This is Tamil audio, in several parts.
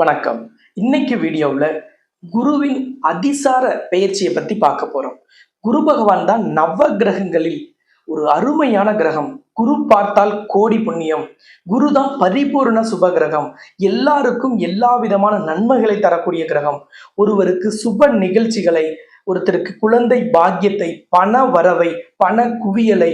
வணக்கம். இன்னைக்கு வீடியோவில் குருவின் அதிசார பெயர்ச்சியை பற்றி பார்க்க போகிறோம் குரு பகவான் தான் நவ கிரகங்களில் ஒரு அருமையான கிரகம். குரு பார்த்தால் கோடி புண்ணியம். குரு தான் பரிபூர்ண சுப கிரகம். எல்லாருக்கும் எல்லா விதமான நன்மைகளை தரக்கூடிய கிரகம். ஒருவருக்கு சுப நிகழ்ச்சிகளை ஒருத்தருக்கு குழந்தை பாக்கியத்தை பண வரவை பண குவியலை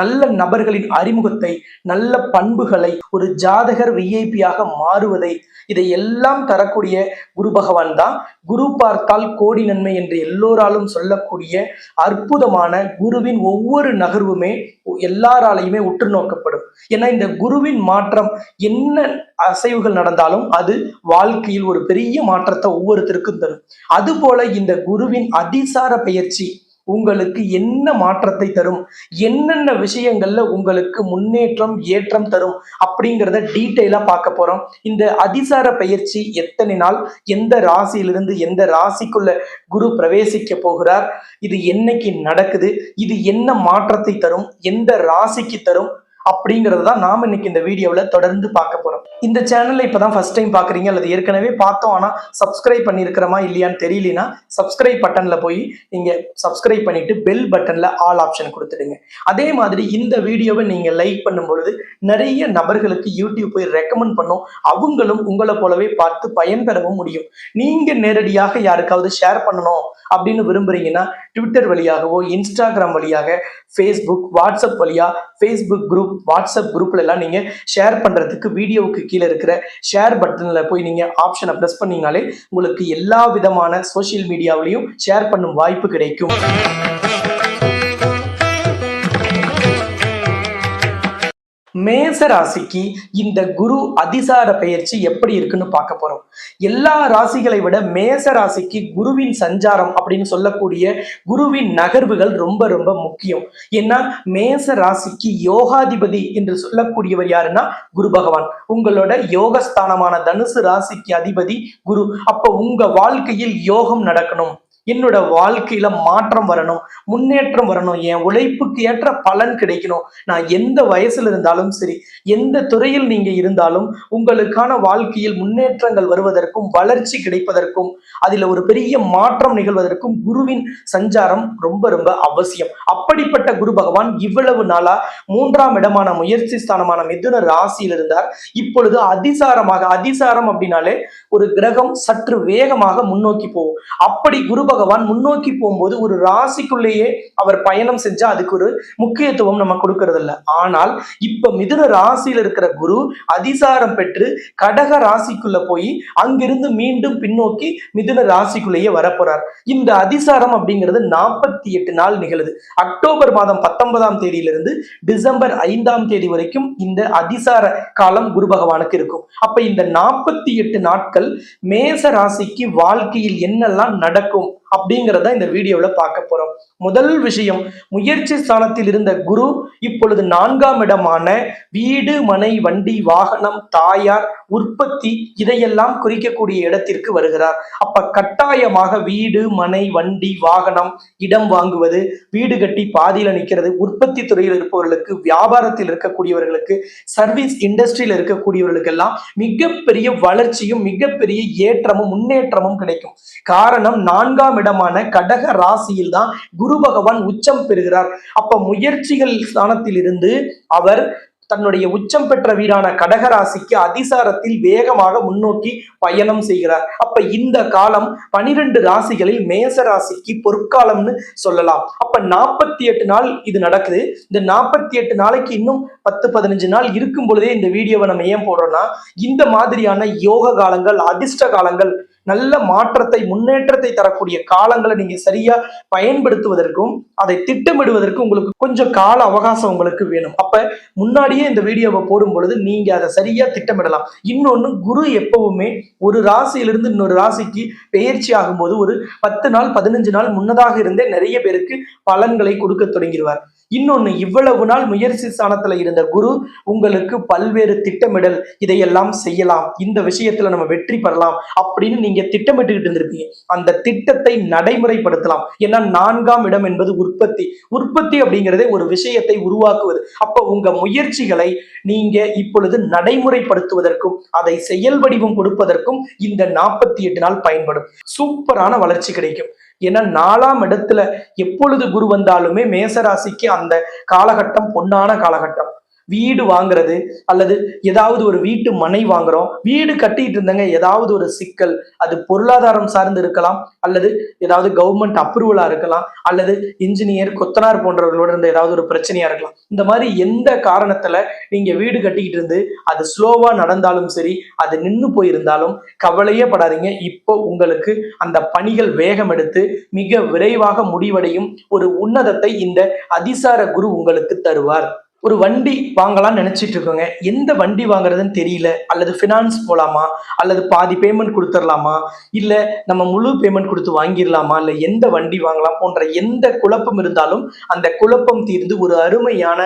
நல்ல நபர்களின் அறிமுகத்தை நல்ல பண்புகளை ஒரு ஜாதகர் விஐபியாக மாறுவதை இதை எல்லாம் தரக்கூடிய குரு பகவான் தான். குரு பார்த்தால் கோடி நன்மை என்று எல்லோராலும் சொல்லக்கூடிய அற்புதமான குருவின் ஒவ்வொரு நகர்வுமே எல்லாராலையுமே உற்று நோக்கப்படும். ஏன்னா இந்த குருவின் மாற்றம் என்ன அசைவுகள் நடந்தாலும் அது வாழ்க்கையில் ஒரு பெரிய மாற்றத்தை ஒவ்வொருத்தருக்கும் தரும். அதுபோல இந்த குருவின் அதிசார பயிற்சி உங்களுக்கு என்ன மாற்றத்தை தரும்? என்னென்ன விஷயங்கள்ல உங்களுக்கு முன்னேற்றம் ஏற்றம் தரும்? அப்படிங்கிறத டீட்டெயிலா பார்க்க போறோம். இந்த அதிசார பயிற்சி எத்தனை நாள்? எந்த ராசியிலிருந்து எந்த ராசிக்குள்ள குரு பிரவேசிக்க போகிறார்? இது என்னைக்கு நடக்குது? இது என்ன மாற்றத்தை தரும்? எந்த ராசிக்கு தரும்? அப்படிங்கிறது தான் நாம இன்னைக்கு இந்த வீடியோவில் தொடர்ந்து பார்க்க போகிறோம் இந்த சேனலை இப்பதான் ஃபர்ஸ்ட் டைம் பார்க்குறீங்க அல்லது ஏற்கனவே பார்த்தோம் ஆனால் சப்ஸ்கிரைப் பண்ணியிருக்கிறோமா இல்லையான்னு தெரியலனா சப்ஸ்கிரைப் பட்டனில் போய் நீங்கள் சப்ஸ்கிரைப் பண்ணிவிட்டு பெல் பட்டனில் ஆல் ஆப்ஷன் கொடுத்துடுங்க. அதே மாதிரி இந்த வீடியோவை நீங்கள் லைக் பண்ணும் பொழுது நிறைய நபர்களுக்கு யூடியூப் போய் ரெக்கமெண்ட் பண்ணும். அவங்களும் உங்களை போலவே பார்த்து பயன்பெறவும் முடியும். நீங்கள் நேரடியாக யாருக்காவது ஷேர் பண்ணணும் அப்படின்னு விரும்புறீங்கன்னா ட்விட்டர் வழியாகவோ இன்ஸ்டாகிராம் வழியாக ஃபேஸ்புக் வாட்ஸ்அப் வழியா ஃபேஸ்புக் குரூப் வாட்ஸ்அப் குரூப்ல எல்லாம் நீங்க ஷேர் பண்றதுக்கு வீடியோவுக்கு கீழே இருக்கிற ஷேர் பட்டன்ல போய் நீங்க ஆப்ஷனை ப்ரெஸ் பண்ணீங்கனாலே உங்களுக்கு எல்லா விதமான சோஷியல் மீடியாவிலையும் ஷேர் பண்ணும் வாய்ப்பு கிடைக்கும். மேச ராசிக்கு இந்த குரு அதிசார பயிற்சி எப்படி இருக்குன்னு பார்க்க போறோம். எல்லா ராசிகளை விட மேச ராசிக்கு குருவின் சஞ்சாரம் அப்படின்னு சொல்லக்கூடிய குருவின் நகர்வுகள் ரொம்ப ரொம்ப முக்கியம். ஏன்னா மேச ராசிக்கு யோகாதிபதி என்று சொல்லக்கூடியவர் யாருன்னா குரு பகவான். உங்களோட யோகஸ்தானமான தனுசு ராசிக்கு அதிபதி குரு. அப்ப உங்க வாழ்க்கையில் யோகம் நடக்கணும். என்னோட வாழ்க்கையில மாற்றம் வரணும் முன்னேற்றம் வரணும் என் உழைப்புக்கு ஏற்ற பலன் கிடைக்கணும். நான் எந்த வயசுல இருந்தாலும் சரி எந்த துறையில் நீங்க இருந்தாலும் உங்களுக்கான வாழ்க்கையில் முன்னேற்றங்கள் வருவதற்கும் வளர்ச்சி கிடைப்பதற்கும் அதுல ஒரு பெரிய மாற்றம் நிகழ்வதற்கும் குருவின் சஞ்சாரம் ரொம்ப ரொம்ப அவசியம். அப்படிப்பட்ட குரு பகவான் இவ்வளவு நாளா மூன்றாம் இடமான முயற்சி ஸ்தானமான மிதுன ராசியில் இருந்தார். இப்பொழுது அதிசாரமாக அதிசாரம் அப்படின்னாலே ஒரு கிரகம் சற்று வேகமாக முன்னோக்கி போகும். அப்படி குரு பகவான் முன்னோக்கி போகும்போது ஒரு ராசிக்குள்ளேயே அவர் பயணம் செஞ்சா அதுக்கு ஒரு முக்கியத்துவம் நம்ம கொடுக்கறது இல்ல ஆனால் இப்ப மிதுன ராசியில இருக்கிற குரு அதிசாரம் பெற்று கடக ராசிக்குள்ள போய் அங்கிருந்து மீண்டும் பின்னோக்கி மிதுன ராசிக்குள்ளேயே வரப்போறார். இந்த அதிசாரம் அப்படிங்கிறது நாற்பத்தி எட்டு நாள் நிகழுது. அக்டோபர் மாதம் பத்தொன்பதாம் தேதியிலிருந்து டிசம்பர் ஐந்தாம் தேதி வரைக்கும் இந்த அதிசார காலம் குரு பகவானுக்கு இருக்கும். அப்ப இந்த நாற்பத்தி எட்டு நாட்கள் மேச ராசிக்கு வாழ்க்கையில் என்னெல்லாம் நடக்கும்? அப்படிங்கிறத இந்த வீடியோவில் பார்க்க போறோம். முதல் விஷயம் முயற்சி ஸ்தானத்தில் இருந்த குரு இப்பொழுது நான்காம் இடமான வீடு மனை வண்டி வாகனம் தாயார் உற்பத்தி இதையெல்லாம் குறிக்கக்கூடிய இடத்திற்கு வருகிறார். அப்ப கட்டாயமாக வீடு மனை வண்டி வாகனம் இடம் வாங்குவது வீடு கட்டி பாதியில நிற்கிறது உற்பத்தி துறையில் இருப்பவர்களுக்கு வியாபாரத்தில் இருக்கக்கூடியவர்களுக்கு சர்வீஸ் இண்டஸ்ட்ரியில் இருக்கக்கூடியவர்களுக்கெல்லாம் மிகப்பெரிய வளர்ச்சியும் மிகப்பெரிய ஏற்றமும் முன்னேற்றமும் கிடைக்கும். காரணம் நான்காம் இடமான கடக ராசியில் தான் குரு பகவான் உச்சம் பெறுகிறார். அப்ப முயற்சிகள் ஸ்தானத்தில் இருந்து அவர் தன்னுடைய உச்சம் பெற்ற வீடான கடகராசிக்கு அதிசாரத்தில் வேகமாக முன்னோக்கி பயணம் செய்கிறார். அப்ப இந்த காலம் பனிரெண்டு ராசிகளில் மேச ராசிக்கு பொற்காலம்னு சொல்லலாம். அப்ப நாற்பத்தி எட்டு நாள் இது நடக்குது. இந்த நாற்பத்தி எட்டு நாளைக்கு இன்னும் பத்து பதினஞ்சு நாள் இருக்கும் பொழுதே இந்த வீடியோவை நம்ம ஏன் போடுறோம்னா இந்த மாதிரியான யோக காலங்கள் அதிர்ஷ்ட காலங்கள் நல்ல மாற்றத்தை முன்னேற்றத்தை தரக்கூடிய காலங்களை நீங்க சரியா பயன்படுத்துவதற்கும் அதை திட்டமிடுவதற்கும் உங்களுக்கு கொஞ்சம் கால அவகாசம் உங்களுக்கு வேணும். அப்ப முன்னாடியே இந்த வீடியோவை போடும் பொழுது நீங்க அதை சரியா திட்டமிடலாம். இன்னொன்னு குரு எப்பவுமே ஒரு ராசியிலிருந்து இன்னொரு ராசிக்கு பெயர்ச்சி ஆகும்போது ஒரு பத்து நாள் பதினஞ்சு நாள் முன்னதாக இருந்தே நிறைய பேருக்கு பலன்களை கொடுக்க தொடங்கிடுவார். இன்னொன்னு இவ்வளவு நாள் முயற்சி ஸ்தானத்துல இருந்த குரு உங்களுக்கு பல்வேறு திட்டமிடல் இதையெல்லாம் செய்யலாம். இந்த விஷயத்துல நம்ம வெற்றி பெறலாம் அப்படின்னு நீங்க திட்டமிட்டுக்கிட்டு இருந்திருப்பீங்க. அந்த திட்டத்தை நடைமுறைப்படுத்தலாம். ஏன்னா நான்காம் இடம் என்பது உற்பத்தி. உற்பத்தி அப்படிங்கிறதே ஒரு விஷயத்தை உருவாக்குவது. அப்ப உங்க முயற்சிகளை நீங்க இப்பொழுது நடைமுறைப்படுத்துவதற்கும் அதை செயல் வடிவம் கொடுப்பதற்கும் இந்த நாற்பத்தி எட்டு நாள் பயன்படும். சூப்பரான வளர்ச்சி கிடைக்கும். ஏன்னா நாலாம் இடத்துல எப்பொழுது குரு வந்தாலுமே மேசராசிக்கு அந்த காலகட்டம் பொன்னான காலகட்டம். வீடு வாங்குறது அல்லது ஏதாவது ஒரு வீட்டு மனை வாங்குறோம். வீடு கட்டிட்டு இருந்தங்க ஏதாவது ஒரு சிக்கல் அது பொருளாதாரம் சார்ந்து இருக்கலாம் அல்லது ஏதாவது கவர்மெண்ட் அப்ரூவலா இருக்கலாம் அல்லது இன்ஜினியர் கொத்தனார் போன்றவர்களோட இருந்த ஏதாவது ஒரு பிரச்சனையா இருக்கலாம். இந்த மாதிரி எந்த காரணத்துல நீங்க வீடு கட்டிக்கிட்டு இருந்து அது ஸ்லோவா நடந்தாலும் சரி அது நின்று போயிருந்தாலும் கவலையே படாதீங்க. இப்போ உங்களுக்கு அந்த பணிகள் வேகம் எடுத்து மிக விரைவாக முடிவடையும் ஒரு உன்னதத்தை இந்த அதிசார குரு உங்களுக்கு தருவார். ஒரு வண்டி வாங்கலாம்னு நினைச்சிட்டு இருக்கோங்க. எந்த வண்டி வாங்குறதுன்னு தெரியல. அல்லது ஃபினான்ஸ் போலாமா? அல்லது பாதி பேமெண்ட் கொடுத்துடலாமா? இல்ல நம்ம முழு பேமெண்ட் கொடுத்து வாங்கிடலாமா? இல்ல எந்த வண்டி வாங்கலாம்? போன்ற எந்த குழப்பம் இருந்தாலும் அந்த குழப்பம் தீர்ந்து ஒரு அருமையான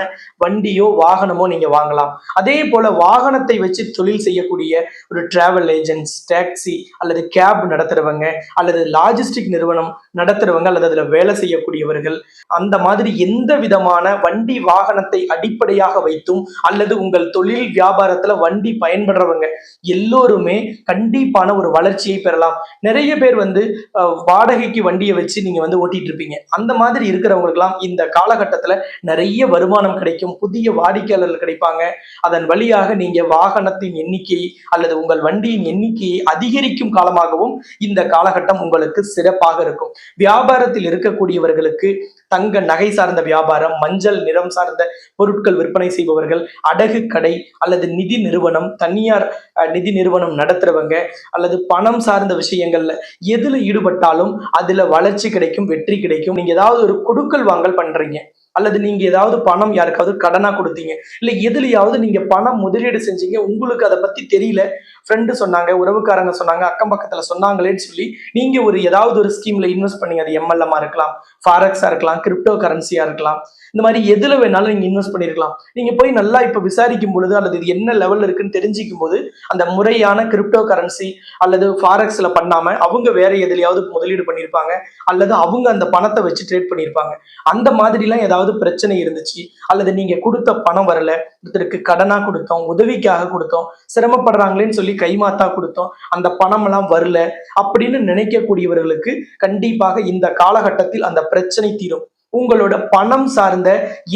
வண்டியோ வாகனமோ நீங்க வாங்கலாம். அதே போல வாகனத்தை வச்சு தொழில் செய்யக்கூடிய ஒரு டிராவல் ஏஜென்ட்ஸ் டாக்ஸி அல்லது கேப் நடத்துறவங்க அல்லது லாஜிஸ்டிக் நிறுவனம் நடத்துறவங்க அல்லது அதுல வேலை செய்யக்கூடியவர்கள் அந்த மாதிரி எந்த விதமான வண்டி வாகனத்தை அடிப்படையாக வைத்தும் அல்லது உங்கள் தொழில் வியாபாரத்துல வண்டி பயன்படுறவங்க எல்லோருமே கண்டிப்பான ஒரு வளர்ச்சியை பெறலாம். நிறைய பேர் வந்து வாடகைக்கு வண்டியை வச்சு நீங்க வந்து ஓட்டிட்டு இருப்பீங்க. அந்த மாதிரி இருக்கிறவங்களுக்கெல்லாம் இந்த காலகட்டத்துல நிறைய வருமானம் கிடைக்கும். புதிய வாடிக்கையாளர்கள் கிடைப்பாங்க. அதன் வழியாக நீங்க வாகனத்தின் எண்ணிக்கை அல்லது உங்கள் வண்டியின் எண்ணிக்கையை அதிகரிக்கும் காலமாகவும் இந்த காலகட்டம் உங்களுக்கு சிறப்பாக இருக்கும். வியாபாரத்தில் இருக்கக்கூடியவர்களுக்கு தங்க நகை சார்ந்த வியாபாரம் மஞ்சள் நிறம் சார்ந்த பொருட்கள் விற்பனை செய்பவர்கள் அடகு கடை அல்லது நிதி நிறுவனம் தனியார் அஹ், நிதி நிறுவனம் நடத்துறவங்க அல்லது பணம் சார்ந்த விஷயங்கள்ல எதுல ஈடுபட்டாலும் அதுல வளர்ச்சி கிடைக்கும் வெற்றி கிடைக்கும். நீங்க ஏதாவது ஒரு கொடுக்கல் வாங்கல் பண்றீங்க அல்லது நீங்க ஏதாவது பணம் யாருக்காவது கடனா கொடுத்தீங்க இல்ல எதுலயாவது நீங்க பணம் முதலீடு செஞ்சீங்க உங்களுக்கு அதை பத்தி தெரியல ஃப்ரெண்டு சொன்னாங்க உறவுக்காரங்க சொன்னாங்க அக்கம் பக்கத்துல சொன்னாங்களேன்னு சொல்லி நீங்க ஒரு ஏதாவது ஒரு ஸ்கீம்ல இன்வெஸ்ட் பண்ணீங்க அது எம்எல்எம்மா இருக்கலாம் ஃபாரக்ஸா இருக்கலாம் கிரிப்டோ கரன்சியா இருக்கலாம் இந்த மாதிரி எதுல வேணாலும் நீங்க இன்வெஸ்ட் பண்ணிருக்கலாம். நீங்க போய் நல்லா இப்ப விசாரிக்கும் பொழுது அல்லது இது என்ன லெவல்ல இருக்குன்னு தெரிஞ்சிக்கும் போது அந்த முறையான கிரிப்டோ கரன்சி அல்லது ஃபாரக்ஸ்ல பண்ணாம அவங்க வேற எதுலையாவது முதலீடு பண்ணியிருப்பாங்க அல்லது அவங்க அந்த பணத்தை வச்சு ட்ரேட் பண்ணியிருப்பாங்க அந்த மாதிரிலாம் ஏதாவது பிரச்சனை இருந்துச்சு அல்லது நீங்க கொடுத்த பணம் வரல ஒருத்தருக்கு கடனா கொடுத்தோம் உதவிக்காக கொடுத்தோம் சிரமப்படுறாங்களேன்னு சொல்லி கைமாத்தா கொடுத்தோம். அந்த பணம் எல்லாம் வரல. அப்படின்னு நினைக்கக்கூடியவர்களுக்கு கண்டிப்பாக இந்த காலகட்டத்தில் அந்த பிரச்சனை தீரும். உங்களோட பணம் சார்ந்த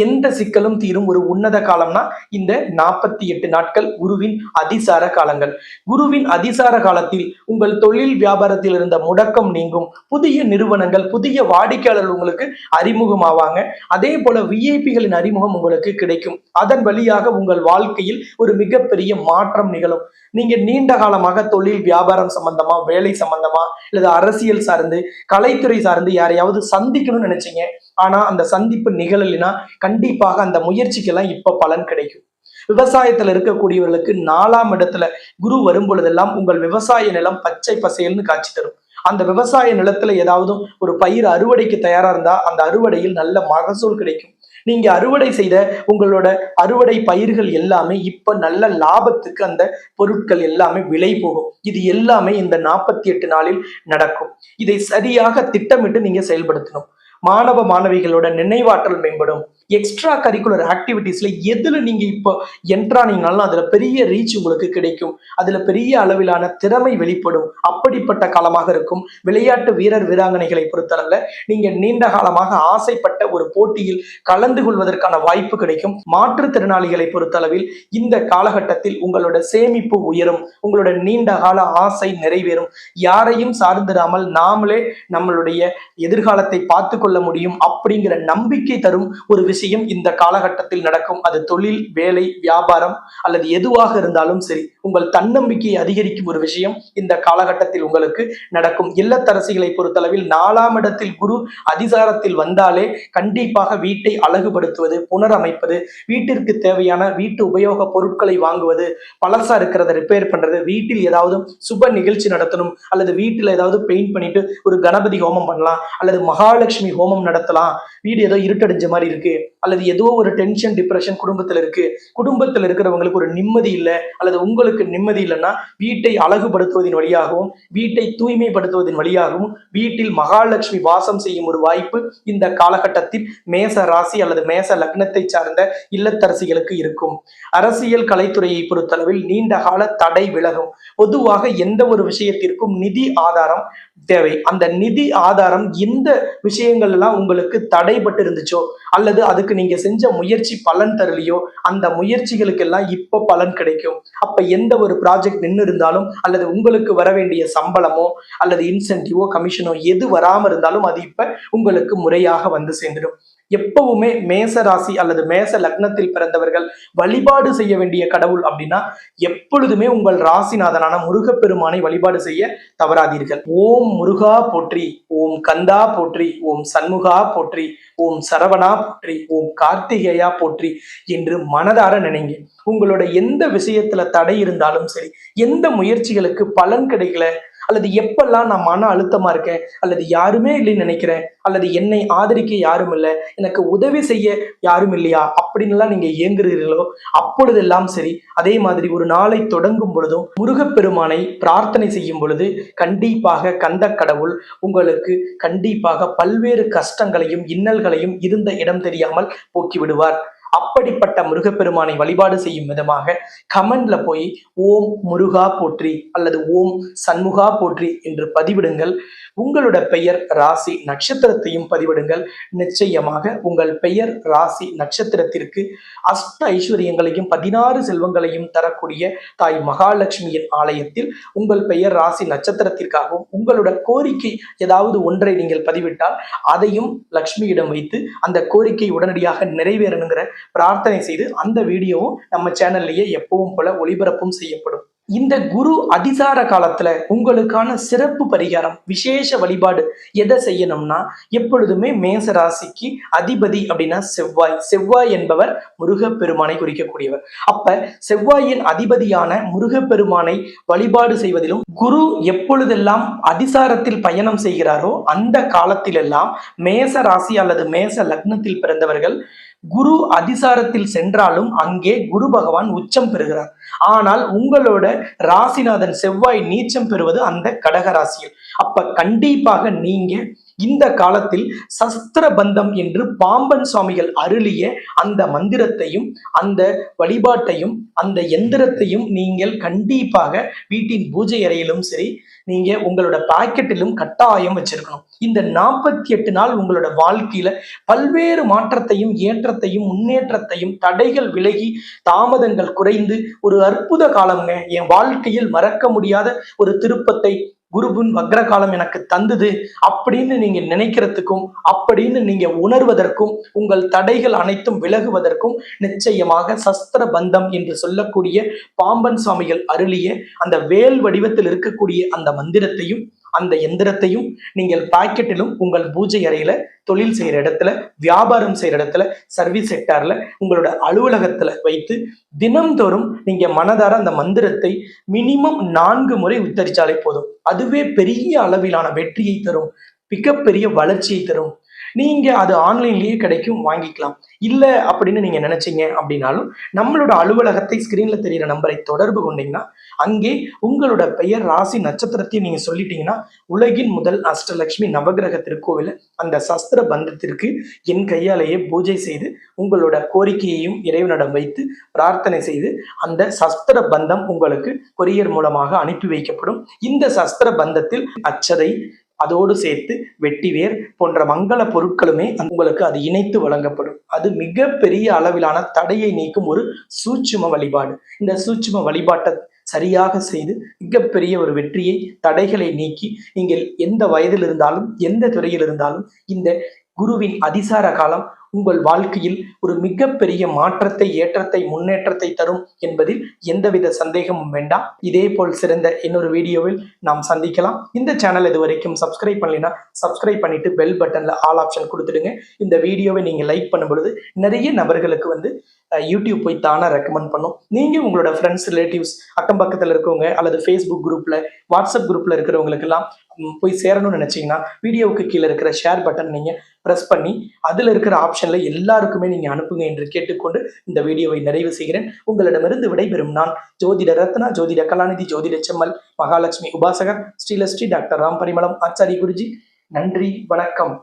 எந்த சிக்கலும் தீரும் ஒரு உன்னத காலம்னா இந்த நாற்பத்தி எட்டு நாட்கள் குருவின் அதிசார காலங்கள். குருவின் அதிசார காலத்தில் உங்கள் தொழில் வியாபாரத்தில் இருந்த முடக்கம் நீங்கும். புதிய நிறுவனங்கள் புதிய வாடிக்கையாளர்கள் உங்களுக்கு அறிமுகமாவாங்க. அதே போல விஐபிகளின் அறிமுகம் உங்களுக்கு கிடைக்கும். அதன் வழியாக உங்கள் வாழ்க்கையில் ஒரு மிகப்பெரிய மாற்றம் நிகழும். நீங்க நீண்ட காலமாக தொழில் வியாபாரம் சம்பந்தமா வேலை சம்பந்தமா இல்லது அரசியல் சார்ந்து கலைத்துறை சார்ந்து யாரையாவது சந்திக்கணும்னு நினைச்சீங்க ஆனா அந்த சந்திப்பு நிகழலைன்னா கண்டிப்பாக அந்த முயற்சிக்கெல்லாம் இப்ப பலன் கிடைக்கும். விவசாயத்துல இருக்கக்கூடியவர்களுக்கு நாலாம் இடத்துல குரு வரும் பொழுதெல்லாம் உங்கள் விவசாய நிலம் பச்சை பசையல்னு காட்சி தரும். அந்த விவசாய நிலத்துல ஏதாவது ஒரு பயிர் அறுவடைக்கு தயாரா இருந்தா அந்த அறுவடையில் நல்ல மகசூல் கிடைக்கும். நீங்க அறுவடை செய்த உங்களோட அறுவடை பயிர்கள் எல்லாமே இப்ப நல்ல லாபத்துக்கு அந்த பொருட்கள் எல்லாமே விலை போகும். இது எல்லாமே இந்த நாற்பத்தி எட்டு நாளில் நடக்கும். இதை சரியாக திட்டமிட்டு நீங்க செயல்படுத்தணும். மாணவ மாணவிகளோட நினைவாற்றல் மேம்படும். எக்ஸ்ட்ரா கரிக்குலர் ஆக்டிவிட்டீஸ்ல எதுல நீங்க இப்போ என்ட்ரானீங்கனாலும் அதுல பெரிய ரீச் உங்களுக்கு கிடைக்கும். அதுல பெரிய அளவிலான திறமை வெளிப்படும். அப்படிப்பட்ட காலமாக இருக்கும். விளையாட்டு வீரர் வீராங்கனைகளை பொறுத்தளவுல நீங்க நீண்ட காலமாக ஆசைப்பட்ட ஒரு போட்டியில் கலந்து கொள்வதற்கான வாய்ப்பு கிடைக்கும். மாற்றுத்திறனாளிகளை பொறுத்தளவில் இந்த காலகட்டத்தில் உங்களோட சேமிப்பு உயரும். உங்களோட நீண்ட கால ஆசை நிறைவேறும். யாரையும் சார்ந்திராமல் நாமளே நம்மளுடைய எதிர்காலத்தை பார்த்து கொள்ள முடியும் அப்படிங்கிற நம்பிக்கை தரும் ஒரு விஷயம் இந்த காலகட்டத்தில் நடக்கும். அது தொழில் வேலை வியாபாரம் அல்லது எதுவாக இருந்தாலும் சரி உங்கள் தன்னம்பிக்கையை அதிகரிக்கும் ஒரு விஷயம் இந்த காலகட்டத்தில் உங்களுக்கு நடக்கும். இல்லத்தரசிகளை பொறுத்தளவில் நாலாம் இடத்தில் குரு அதிசாரத்தில் வந்தாலே கண்டிப்பாக வீட்டை அழகுபடுத்துவது புனரமைப்பது வீட்டிற்கு தேவையான வீட்டு உபயோக பொருட்களை வாங்குவது பழசா இருக்கிறத ரிப்பேர் பண்றது வீட்டில் ஏதாவது சுப நிகழ்ச்சி நடத்தணும் அல்லது வீட்டில் ஏதாவது பெயிண்ட் பண்ணிட்டு ஒரு கணபதி ஹோமம் பண்ணலாம் அல்லது மகாலட்சுமி ஹோமம் நடத்தலாம். வீடு ஏதோ இருட்டடைஞ்ச மாதிரி இருக்கு. அல்லது ஏதோ ஒரு டென்ஷன் டிப்ரெஷன் குடும்பத்துல இருக்கு. குடும்பத்துல இருக்கிறவங்களுக்கு ஒரு நிம்மதி இல்லை. அல்லது உங்களுக்கு நிம்மதி இல்லைன்னா வீட்டை அழகுபடுத்துவதன் வழியாகவும் வீட்டை தூய்மைப்படுத்துவதன் வழியாகவும் வீட்டில் மகாலட்சுமி வாசம் செய்யும் ஒரு வாய்ப்பு இந்த காலகட்டத்தில் மேச ராசி அல்லது மேச லக்னத்தை சார்ந்த இல்லத்தரசிகளுக்கு இருக்கும். அரசியல் கலைத்துறையை பொறுத்தளவில் நீண்ட கால தடை விலகும். பொதுவாக எந்த ஒரு விஷயத்திற்கும் நிதி ஆதாரம் தேவை. அந்த நிதி ஆதாரம் எந்த விஷயங்கள் எல்லாம் உங்களுக்கு தடைப்பட்டு இருந்துச்சோ அல்லது அதுக்கு நீங்க செஞ்ச முயற்சி பலன் தரலையோ அந்த முயற்சிகளுக்கெல்லாம் இப்ப பலன் கிடைக்கும். அப்ப எந்த ஒரு ப்ராஜெக்ட் நின்று இருந்தாலும் அல்லது உங்களுக்கு வர வேண்டிய சம்பளமோ அல்லது இன்சென்டிவோ கமிஷனோ எது வராம இருந்தாலும் அது இப்ப உங்களுக்கு முறையாக வந்து சேர்ந்துடும். எப்பவுமே மேச ராசி அல்லது மேச லக்னத்தில் பிறந்தவர்கள் வழிபாடு செய்ய வேண்டிய கடவுள் அப்படின்னா எப்பொழுதுமே உங்கள் ராசிநாதனான முருகப்பெருமானை வழிபாடு செய்ய தவறாதீர்கள். ஓம் முருகா போற்றி ஓம் கந்தா போற்றி ஓம் சண்முகா போற்றி ஓம் சரவணா போற்றி ஓம் கார்த்திகேயா போற்றி என்று மனதார நினைங்க. உங்களோட எந்த விஷயத்துல தடை இருந்தாலும் சரி எந்த முயற்சிகளுக்கு பலன் கிடைக்கல அல்லது எப்பெல்லாம் நான் மன அழுத்தமா இருக்கேன் அல்லது யாருமே இல்லைன்னு நினைக்கிறேன் அல்லது என்னை ஆதரிக்க யாரும் இல்லை எனக்கு உதவி செய்ய யாரும் இல்லையா அப்படின்லாம் நீங்க இயங்குறீர்களோ அப்பொழுதெல்லாம் சரி. அதே மாதிரி ஒரு நாளை தொடங்கும் பொழுதும் முருகப்பெருமானை பிரார்த்தனை செய்யும் பொழுது கண்டிப்பாக கந்த கடவுள் உங்களுக்கு கண்டிப்பாக பல்வேறு கஷ்டங்களையும் இன்னல்களையும் இருந்த இடம் தெரியாமல் போக்கி விடுவார் அப்படிப்பட்ட முருகப்பெருமானை வழிபாடு செய்யும் விதமாக கமெண்ட்ல போய் ஓம் முருகா போற்றி அல்லது ஓம் சண்முகா போற்றி என்று பதிவிடுங்கள். உங்களோட பெயர் ராசி நட்சத்திரத்தையும் பதிவிடுங்கள். நிச்சயமாக உங்கள் பெயர் ராசி நட்சத்திரத்திற்கு அஷ்ட ஐஸ்வர்யங்களையும் பதினாறு செல்வங்களையும் தரக்கூடிய தாய் மகாலட்சுமியின் ஆலயத்தில் உங்கள் பெயர் ராசி நட்சத்திரத்திற்காகவும் உங்களோட கோரிக்கை ஏதாவது ஒன்றை நீங்கள் பதிவிட்டால் அதையும் லக்ஷ்மியிடம் வைத்து அந்த கோரிக்கை உடனடியாக நிறைவேறணுங்கிற பிரார்த்தனை செய்து அந்த வீடியோவும் நம்ம சேனல்லையே எப்பவும் போல ஒளிபரப்பும் செய்யப்படும். இந்த குரு அதிசார காலத்துல உங்களுக்கான சிறப்பு பரிகாரம் விசேஷ வழிபாடு எதை செய்யணும்னா எப்பொழுதுமே மேச ராசிக்கு அதிபதி அப்படின்னா செவ்வாய். செவ்வாய் என்பவர் முருகப்பெருமானை குறிக்கக்கூடியவர். அப்ப செவ்வாயின் அதிபதியான முருகப்பெருமானை வழிபாடு செய்வதிலும் குரு எப்பொழுதெல்லாம் அதிசாரத்தில் பயணம் செய்கிறாரோ அந்த காலத்திலெல்லாம் மேச ராசி அல்லது மேச லக்னத்தில் பிறந்தவர்கள் குரு அதிசாரத்தில் சென்றாலும் அங்கே குரு பகவான் உச்சம் பெறுகிறார். ஆனால் உங்களோட ராசிநாதன் செவ்வாய் நீச்சம் பெறுவது அந்த கடக ராசியில். அப்ப கண்டிப்பாக நீங்க இந்த காலத்தில் சஸ்திர பந்தம் என்று பாம்பன் சுவாமிகள் அருளிய அந்த மந்திரத்தையும் அந்த வழிபாட்டையும் அந்த எந்திரத்தையும் நீங்கள் கண்டிப்பாக வீட்டின் பூஜை அறையிலும் சரி நீங்க உங்களோட பாக்கெட்டிலும் கட்டாயம் வச்சிருக்கணும். இந்த நாற்பத்தி எட்டு நாள் உங்களோட வாழ்க்கையில பல்வேறு மாற்றத்தையும் ஏற்றத்தையும் முன்னேற்றத்தையும் தடைகள் விலகி தாமதங்கள் குறைந்து ஒரு அற்புத காலம்ங்க. என் வாழ்க்கையில் மறக்க முடியாத ஒரு திருப்பத்தை குருபுன் வக்ர காலம் எனக்கு தந்தது. அப்படின்னு நீங்க நினைக்கிறதுக்கும் அப்படின்னு நீங்க உணர்வதற்கும் உங்கள் தடைகள் அனைத்தும் விலகுவதற்கும் நிச்சயமாக சஸ்திர பந்தம் என்று சொல்லக்கூடிய பாம்பன் சுவாமிகள் அருளிய அந்த வேல் வடிவத்தில் இருக்கக்கூடிய அந்த மந்திரத்தையும் அந்த எந்திரத்தையும் நீங்கள் பாக்கெட்டிலும் உங்கள் பூஜை அறையில தொழில் செய்யற இடத்துல வியாபாரம் செய்யற இடத்துல சர்வீஸ் செக்டார்ல உங்களோட அலுவலகத்துல வைத்து தினம்தோறும் நீங்க மனதார அந்த மந்திரத்தை மினிமம் நான்கு முறை உத்தரிச்சாலே போதும். அதுவே பெரிய அளவிலான வெற்றியை தரும். மிகப்பெரிய வளர்ச்சியை தரும். நீங்க அது ஆன்லைன்லயே கிடைக்கும் வாங்கிக்கலாம். இல்ல அப்படின்னு நீங்க நினைச்சீங்க அப்படின்னாலும் நம்மளோட அலுவலகத்தை ஸ்கிரீன்ல தெரியிற நம்பரை தொடர்பு கொண்டீங்கன்னா அங்கே உங்களோட பெயர் ராசி நட்சத்திரத்தையும் நீங்க சொல்லிட்டீங்கன்னா உலகின் முதல் அஷ்டலட்சுமி நவகிரக திருக்கோவில அந்த சஸ்திர பந்தத்திற்கு என் கையாலேயே பூஜை செய்து உங்களோட கோரிக்கையையும் இறைவனிடம் வைத்து பிரார்த்தனை செய்து அந்த சஸ்திர பந்தம் உங்களுக்கு கொரியர் மூலமாக அனுப்பி வைக்கப்படும். இந்த சஸ்திர பந்தத்தில் அச்சதை அதோடு சேர்த்து வெட்டிவேர் போன்ற மங்கள பொருட்களுமே உங்களுக்கு அது இணைத்து வழங்கப்படும். அது மிக பெரிய அளவிலான தடையை நீக்கும் ஒரு சூட்சும வழிபாடு. இந்த சூட்சும வழிபாட்டை சரியாக செய்து மிகப்பெரிய ஒரு வெற்றியை தடைகளை நீக்கி நீங்கள் எந்த வயதில் இருந்தாலும் எந்த துறையில் இருந்தாலும் இந்த குருவின் அதிசார காலம் உங்கள் வாழ்க்கையில் ஒரு மிகப்பெரிய மாற்றத்தை ஏற்றத்தை முன்னேற்றத்தை தரும் என்பதில் எந்தவித சந்தேகமும் வேண்டாம். இதே போல் சிறந்த இன்னொரு வீடியோவில் நாம் சந்திக்கலாம். இந்த சேனல் இது வரைக்கும் சப்ஸ்கிரைப் பண்ணலைன்னா சப்ஸ்கிரைப் பண்ணிட்டு பெல் பட்டன்ல ஆல் ஆப்ஷன் கொடுத்துடுங்க. இந்த வீடியோவை நீங்க லைக் பண்ணும் பொழுது நிறைய நபர்களுக்கு வந்து யூடியூப் போய் தானா ரெக்கமெண்ட் பண்ணும். நீங்கள் உங்களோட ஃப்ரெண்ட்ஸ் ரிலேட்டிவ்ஸ் அக்கம் பக்கத்தில் இருக்கவங்க அல்லது ஃபேஸ்புக் குரூப்பில் வாட்ஸ்அப் குரூப்பில் இருக்கிறவங்களுக்கெல்லாம் போய் சேரணும்னு நினச்சிங்கன்னா வீடியோவுக்கு கீழே இருக்கிற ஷேர் பட்டன் நீங்கள் ப்ரெஸ் பண்ணி அதில் இருக்கிற ஆப்ஷனில் எல்லாருக்குமே நீங்கள் அனுப்புங்க என்று கேட்டுக்கொண்டு இந்த வீடியோவை நிறைவு செய்கிறேன். உங்களிடமிருந்து விடைபெறும் நான் ஜோதிட ரத்னா ஜோதிட கலாநிதி ஜோதிட செம்மல் மகாலட்சுமி உபாசகர் ஸ்ரீலஸ்ரீ டாக்டர் ராம் பரிமளம் ஆச்சாரி குருஜி. நன்றி வணக்கம்.